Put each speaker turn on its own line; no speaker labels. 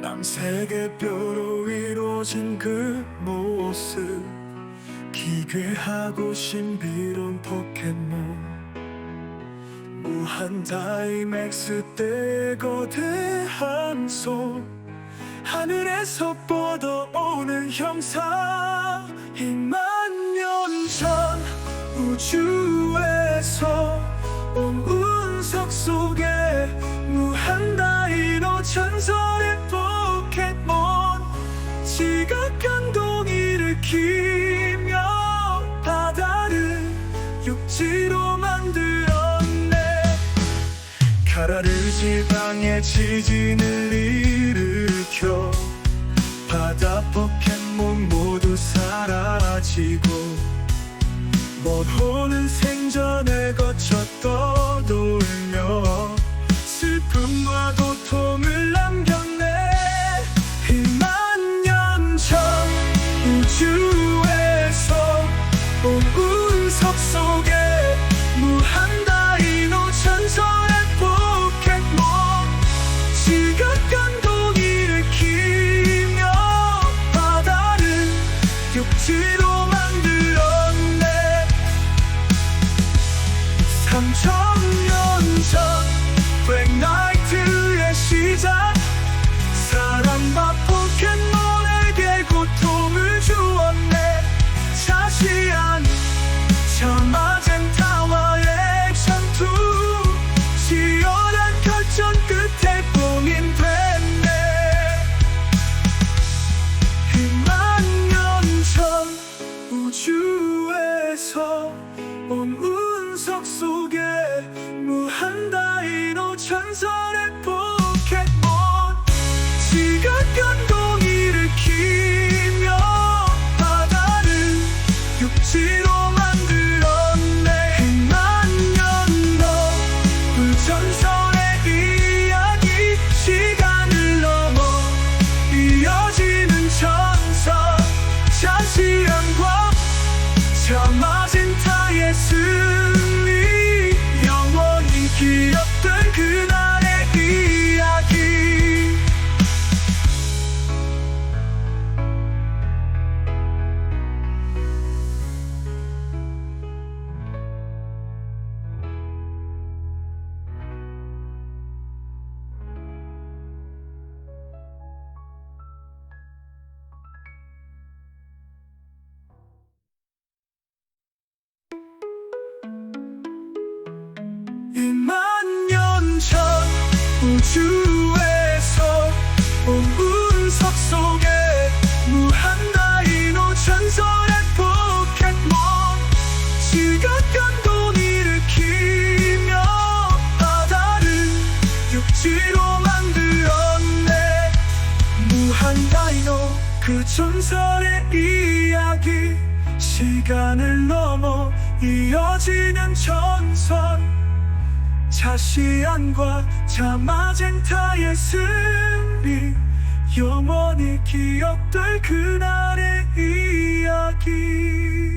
남세계뼈로 이루어진 그 모습. 기괴하고 신비로운 포켓몬. 무한 다이맥스 때 거대한 손. 하늘에서 뻗어오는 형상 이만 년 전. 우주에 카라르 지방의 지진을 일으켜 바다 포켓몬 모두 사라지고 먼 호는 생전에 거쳐 떠돌며 슬픔과 고통을 남겼네. 이만 년 전 우주에서 온 다 지각강동 일으키며 바다를 육지로 만들었네. 무한 다이노 그 전설의 이야기. 시간을 넘어 이어지는 전선. 자시안과 자마젠타의 승리. 영원히 기억될 그날의 이야기